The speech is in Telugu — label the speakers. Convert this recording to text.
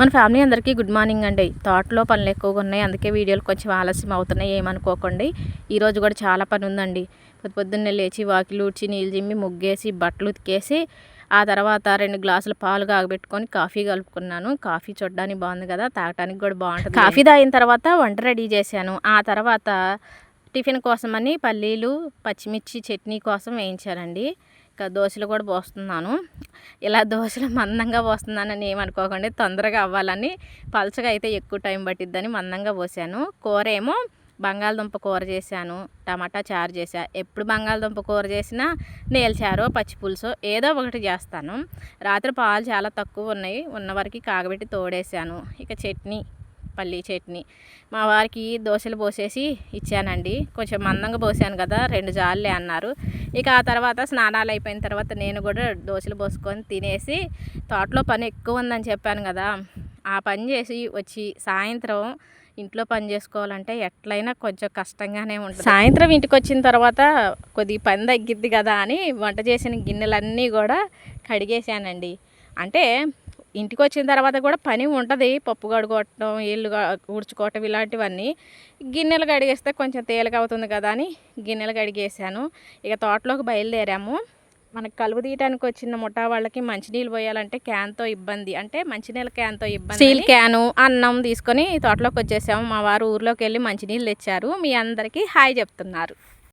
Speaker 1: మన ఫ్యామిలీ అందరికీ గుడ్ మార్నింగ్ అండి. తోటలో పనులు ఎక్కువగా ఉన్నాయి. అందుకే వీడియోలు కొంచెం ఆలస్యం అవుతున్నాయి. ఏమనుకోకండి. ఈరోజు కూడా చాలా పని ఉందండి. పొద్దు పొద్దున్నే లేచి వాకిలు ఊడ్చి నీళ్ళు జిమ్మి ముగ్గేసి బట్టలు ఉతికేసి ఆ తర్వాత రెండు గ్లాసులు పాలు కాగబెట్టుకొని కాఫీ కలుపుకున్నాను. కాఫీ చూడడానికి బాగుంది కదా. తాగడానికి కూడా బాగుంటుంది. కాఫీ తాగిన తర్వాత వంట రెడీ చేశాను. ఆ తర్వాత టిఫిన్ కోసమని పల్లీలు పచ్చిమిర్చి చట్నీ కోసం వేయించారండి. ఇంకా దోశలు కూడా పోస్తున్నాను. ఇలా దోశలు మందంగా పోస్తున్నానని ఏమనుకోకండి తొందరగా అవ్వాలని పలచగా అయితే ఎక్కువ టైం పట్టిద్దని మందంగా పోసాను. కూర ఏమో బంగాళదుంప కూర చేశాను టమాటా చారు చేశా. ఎప్పుడు బంగాళదుంప కూర చేసినా నేల్చారో పచ్చి పులుసో ఏదో ఒకటి చేస్తాను. రాత్రి పాలు చాలా తక్కువ ఉన్నాయి. ఉన్నవరకు కాగబెట్టి తోడేసాను ఇక చట్నీ పల్లీ చట్నీ. మా వారికి దోశలు పోసేసి ఇచ్చానండి. కొంచెం మందంగా పోసాను కదా రెండు జాలే అన్నారు. ఇక ఆ తర్వాత స్నానాలు అయిపోయిన తర్వాత నేను కూడా దోశలు పోసుకొని తినేసి తోటలో పని ఎక్కువ ఉందని చెప్పాను కదా ఆ పని చేసి వచ్చి సాయంత్రం ఇంట్లో పని చేసుకోవాలంటే ఎట్లయినా కొంచెం కష్టంగానే ఉంటుంది. సాయంత్రం ఇంటికి వచ్చిన తర్వాత కొద్ది పని తగ్గిద్ది కదా అని వంట చేసిన గిన్నెలన్నీ కూడా కడిగేసానండి అంటే ఇంటికి వచ్చిన తర్వాత కూడా పని ఉంటుంది. పప్పు కడుకోవటం ఇల్లు ఊడ్చుకోవటం ఇలాంటివన్నీ. గిన్నెలు కడిగేస్తే కొంచెం తేలిక అవుతుంది కదా అని గిన్నెలు కడిగేసాను ఇక తోటలోకి బయలుదేరాము. మనకు కలుపు తీయడానికి వచ్చిన ముఠా వాళ్ళకి మంచినీళ్ళు పోయాలంటే క్యాన్తో ఇబ్బంది. అంటే మంచినీళ్ళ క్యాన్తో ఇబ్బంది స్టీల్ క్యాను అన్నం తీసుకొని తోటలోకి వచ్చేసాము. మా వారు ఊర్లోకి వెళ్ళి మంచినీళ్ళు తెచ్చారు. మీ అందరికీ హాయ్ చెప్తున్నారు.